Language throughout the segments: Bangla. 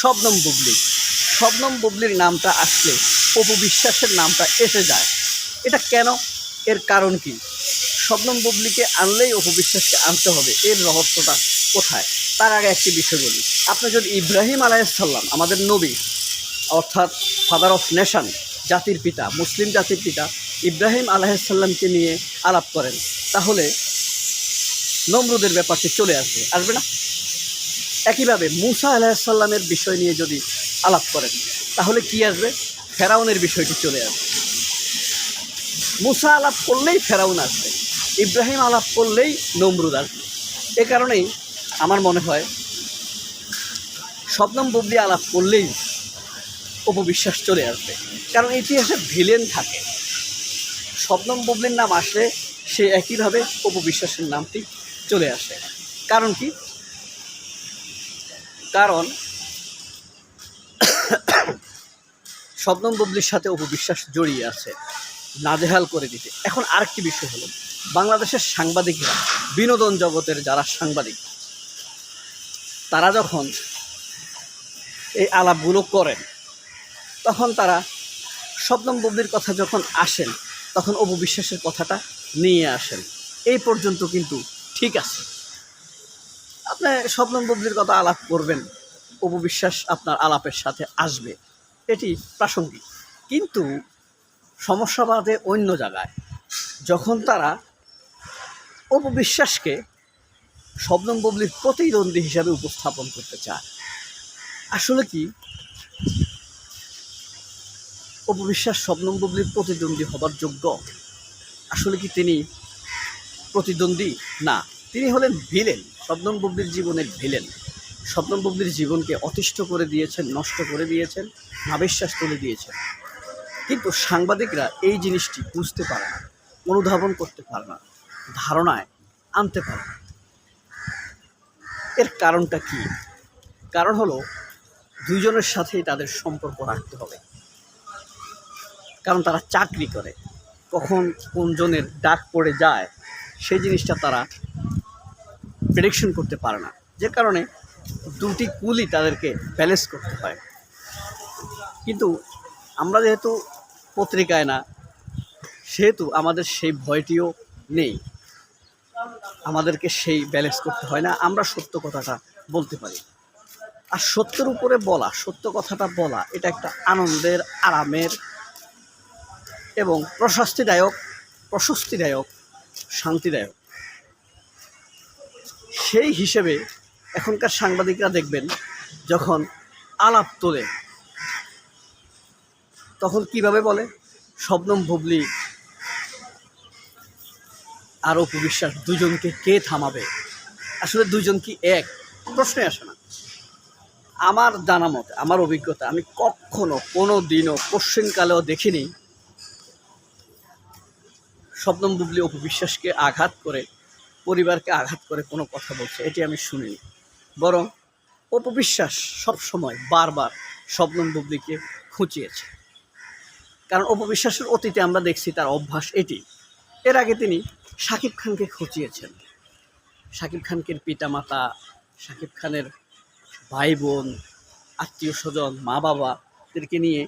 শবনম বুবলি। শবনম বুবলির নামটা আসলে অপু বিশ্বাসের নামটা এসে যায়। এটা কেন? এর কারণ কি? শবনম বুবলিকে আনলেই অপু বিশ্বাসকে আনতে হবে। এর রহস্যটা কোথায়? তার আগে একটি বিষয় বলি। আপনি যদি ইব্রাহিম আলাইসাল্লাম আমাদের নবী, অর্থাৎ ফাদার অফ নেশান জাতির পিতা, মুসলিম জাতির পিতা, ইব্রাহিম আলাইসাল্লামকে নিয়ে আলাপ করেন, তাহলে নমরুদের ব্যাপারটি চলে আসবে। আসবে না? একইভাবে মুসা আলাহিসাল্লামের বিষয় নিয়ে যদি আলাপ করেন, তাহলে কি আসবে? ফেরাউনের বিষয়টি চলে আসবে। মুসা আলাপ করলেই ফেরাউন আসবে, ইব্রাহিম আলাপ করলেই নমরুদ আসবে। এ কারণেই আমার মনে হয় শবনম বুবলি আলাপ করলেই অপবিশ্বাস চলে আসবে। কারণ ইতিহাসে ভিলেন থাকে। শবনম বুবলির নাম আসলে সে একইভাবে অপবিশ্বাসের নামটি চলে আসে। কারণ কি? কারণ শবনম বুবলির সাথে অপবিশ্বাস জড়িয়ে আছে। নাজেহাল করে দিতে। এখন আরেকটি বিষয় হলো, বাংলাদেশের সাংবাদিকরা, বিনোদন জগতের যারা সাংবাদিক, তারা যখন এই আলাপগুলো করেন, তখন তারা শবনম বুবলির কথা যখন আসেন, তখন অপু বিশ্বাসের কথাটা নিয়ে আসেন। এই পর্যন্ত কিন্তু ঠিক আছে। আপনি শবনম বুবলির কথা আলাপ করবেন অপু বিশ্বাস আপনার আলাপের সাথে আসবে। এটি প্রাসঙ্গিক। কিন্তু সমস্যা বাদে অন্য জায়গায়, যখন তারা অপবিশ্বাসকে শবনম বুবলির প্রতিদ্বন্দ্বী হিসাবে উপস্থাপন করতে চায়। আসলে কি? অপবিশ্বাস শবনম বুবলির প্রতিদ্বন্দ্বী হবার যোগ্য? আসলে কি তিনি প্রতিদ্বন্দ্বী? না, তিনি হলেন ভিলেন। শবনম বুবলির জীবনের ভিলেন। শবনম বুবলির জীবনকে অতিষ্ঠ করে দিয়েছেন, নষ্ট করে দিয়েছেন নাবিশ্বাস তুলে দিয়েছেন। কিন্তু সাংবাদিকরা এই জিনিসটি বুঝতে পারে না, অনুধাবন করতে পারে না, ধারণায় আনতে পারে না। এর কারণটা কি? কারণ হলো, দুইজনের সাথেই তাদের সম্পর্ক রাখতে হবে। কারণ তারা চাকরি করে। কখন কোনজনের ডাক পড়ে যায়, সেই জিনিসটা তারা প্রেডিকশন করতে পারে না। যে কারণে দুটি কুলই তাদেরকে ব্যালেন্স করতে হয় কিন্তু আমরা যেহেতু পত্রিকায় না, সেহেতু আমাদের সেই ভয়টিও নেই। আমাদেরকে সেই ব্যালেন্স করতে হয় না। আমরা সত্য কথাটা বলতে পারি। আর সত্যের উপরে বলা, সত্য কথাটা বলা, এটা একটা আনন্দের, আরামের এবং প্রশস্তিদায়ক প্রশস্তিদায়ক, শান্তিদায়ক সেই হিসেবে এখনকার সাংবাদিকরা দেখবেন, যখন আলাপ তোলে, তখন কীভাবে বলে? শবনম বুবলি আর অপু বিশ্বাস দুজনকে কে থামাবে? আসলে দুজন কি এক? প্রশ্নে আসে না। আমার জানা মতে, আমার অভিজ্ঞতা, আমি কখনো কোনো দিনও কোশ্চেনকালেও দেখিনি শবনম বুবলি অপু বিশ্বাসকে আঘাত করে পরিবারকে আঘাত করে কোনো কথা বলছে, এটি আমি শুনিনি। বরং অপবিশ্বাস সবসময় বারবার শবনম বুবলিকে খুঁচিয়েছে। কারণ অপবিশ্বাসের অতীতে আমরা দেখছি তার অভ্যাস এটি। এর আগে তিনি শাকিব খানকে খুঁচিয়েছেন। শাকিব খানকে পিতামাতা, শাকিব খানের ভাই বোন আত্মীয় স্বজন মা বাবা বাবাদেরকে নিয়ে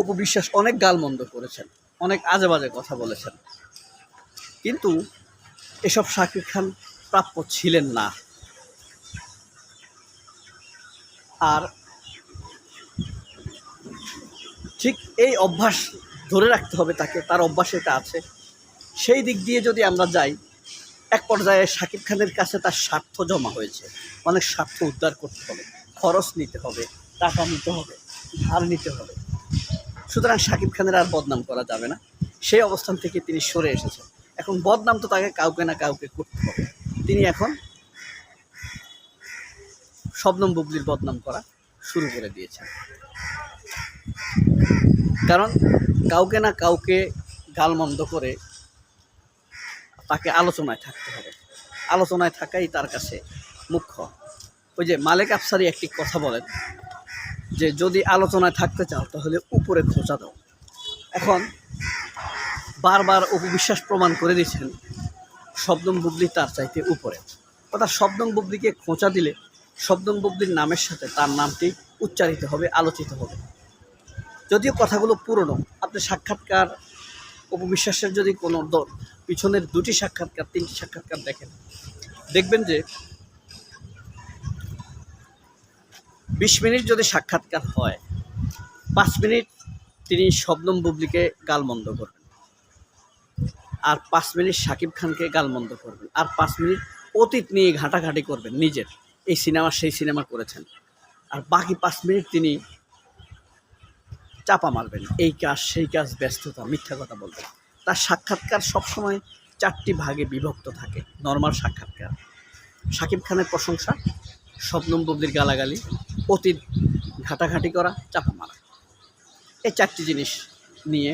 অপবিশ্বাস অনেক গালমন্দ করেছেন, অনেক আজে বাজে কথা বলেছেন। কিন্তু এসব শাকিব খান প্রাপ্য ছিলেন না। আর ঠিক এই অভ্যাস ধরে রাখতে হবে তাকে, তার অভ্যাস এটা আছে। সেই দিক দিয়ে যদি আমরা যাই, এক পর্যায়ে শাকিব খানের কাছে তার স্বার্থ জমা হয়েছে। অনেক স্বার্থ উদ্ধার করতে হবে, খরচ নিতে হবে, টাকা নিতে হবে, ধার নিতে হবে। সুতরাং শাকিব খানের আর বদনাম করা যাবে না। সেই অবস্থান থেকে তিনি সরে এসেছেন। এখন বদনাম তো তাকে কাউকে না কাউকে করতে হবে। তিনি এখন শবনম বুবলির বদনাম করা শুরু করে দিয়েছেন। কারণ কাউকে না কাউকে গালমন্দ করে তাকে আলোচনায় থাকতে হবে। আলোচনায় থাকাই তার কাছে মুখ্য। ওই যে মালেক আফসারি একটি কথা বলেন যে, যদি আলোচনায় থাকতে চাও তাহলে উপরে খোঁচা দাও। এখন বারবার অপবিশ্বাস প্রমাণ করে দিয়েছেন শব্দম বুবলি তার চাইতে উপরে। অর্থাৎ শব্দম বুবলিকে খোঁচা দিলে শব্দম বুবলির নামের সাথে তার নামটি উচ্চারিত হবে, আলোচিত হবে। যদিও কথাগুলো পুরনো, আপনি সাক্ষাৎকার, অপবিশ্বাসের যদি কোনো দ- পিছনের দুটি সাক্ষাৎকার, তিনটি সাক্ষাৎকার দেখেন, দেখবেন যে বিশ মিনিট যদি সাক্ষাৎকার হয়, পাঁচ মিনিট তিনি শবনম বুবলিকে গালমন্দ করবেন। আর পাঁচ মিনিট শাকিব খানকে গালমন্দ করবেন। আর পাঁচ মিনিট অতীত নিয়ে ঘাটাঘাটি করবেন নিজের। এই সিনেমা সেই সিনেমা করেছেন। আর বাকি পাঁচ মিনিট তিনি চাপা মারবেন। এই কাজ, সেই কাজ ব্যস্ততা, মিথ্যা কথা বলবেন। তার সাক্ষাৎকার সবসময় চারটি ভাগে বিভক্ত থাকে। নর্মাল সাক্ষাৎকার। শাকিব খানের প্রশংসা, শবনম বুবলির গালাগালি, অতীত ঘাটাঘাটি করা, চাপা মারা। এই চারটি জিনিস নিয়ে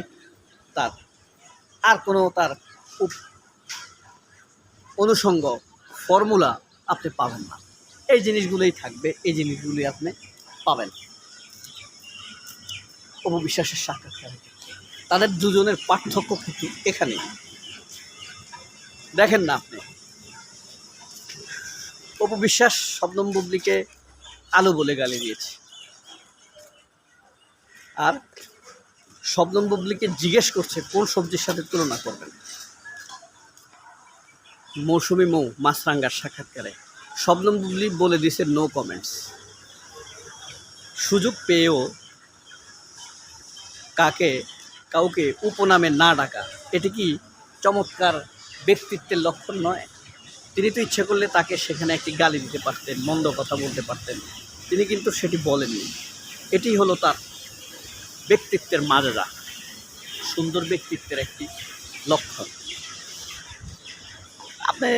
তার আর কোনো তার অনুষঙ্গ ফর্মুলা আপনি পাবেন না। এই জিনিসগুলোই থাকবে, এই জিনিসগুলি আপনি পাবেন। অপবিশ্বাসের সাক্ষাৎকার তাদের দুজনের পার্থক্য কিন্তু এখানে। দেখেন না আপনি। অপবিশ্বাস শবনম বুবলিকে আলু বলে গালি দিয়েছে। আর শবনম বুবলিকে জিজ্ঞেস করছে, কোন সবজির সাথে তুলনা করবেন? মৌসুমি মৌ, মাছরাঙ্গার সাক্ষাৎকারে। শবনম বুবলি বলে দিয়েছে নো কমেন্টস সুযোগ পেয়েও কাকে, কাউকে উপনামে না ডাকা, এটি কি চমৎকার ব্যক্তিত্বের লক্ষণ নয়? তিনি তো ইচ্ছে করলে তাকে সেখানে একটি গালি দিতে পারতেন, মন্দ কথা বলতে পারতেন। তিনি কিন্তু সেটি বলেননি। এটি হলো তার ব্যক্তিত্বের মাজরা। সুন্দর ব্যক্তিত্বের একটি লক্ষণ। আপনি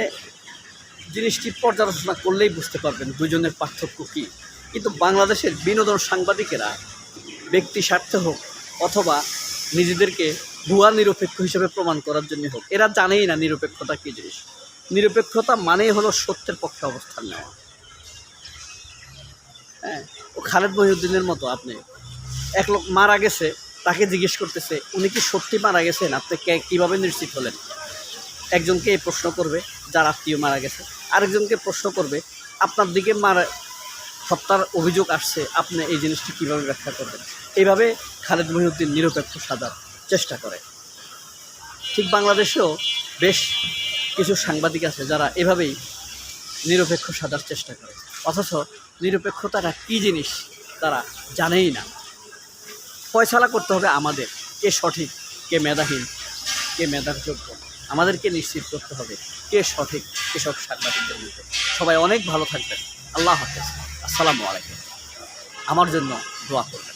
জিনিসটি পর্যালোচনা করলেই বুঝতে পারবেন দুজনের পার্থক্য কী। কিন্তু বাংলাদেশের বিনোদন সাংবাদিকেরা ব্যক্তি স্বার্থে হোক অথবা নিজেদেরকে ভুয়া নিরপেক্ষ হিসেবে প্রমাণ করার জন্য হোক, এরা জানেই না নিরপেক্ষতা কী জিনিস। নিরপেক্ষতা মানেই হলো সত্যের পক্ষে অবস্থান নেওয়া। হ্যাঁ ও খালেদ মহিউদ্দিনের মতো আপনি এক লোক মারা গেছে, তাকে জিজ্ঞেস করতেছে, উনি কি সত্যি মারা গেছেন? আপনি কীভাবে নিশ্চিত হলেন? একজনকে এই প্রশ্ন করবে, যার আত্মীয় মারা গেছে। আরেকজনকে প্রশ্ন করবে, আপনার দিকে মারা, হত্যার অভিযোগ আসছে, আপনি এই জিনিসটি কীভাবে ব্যাখ্যা করবেন? এইভাবে খালেদ মহিউদ্দিন নিরপেক্ষ সাজার চেষ্টা করে। ঠিক বাংলাদেশেও বেশ কিছু সাংবাদিক আছে যারা এভাবেই নিরপেক্ষ সাজার চেষ্টা করে। অথচ নিরপেক্ষতাটা কী জিনিস তারা জানেই না। ফয়সালা করতে হবে আমাদের। কে সঠিক, কে মেধাহীন, কে মেধার যোগ্য আমাদেরকে নিশ্চিত করতে হবে কে সঠিক এসব সাংবাদিকদের মধ্যে। সবাই অনেক ভালো থাকবেন। আল্লাহ হাফেজ। আসসালামু আলাইকুম। আমার জন্য দোয়া করবেন।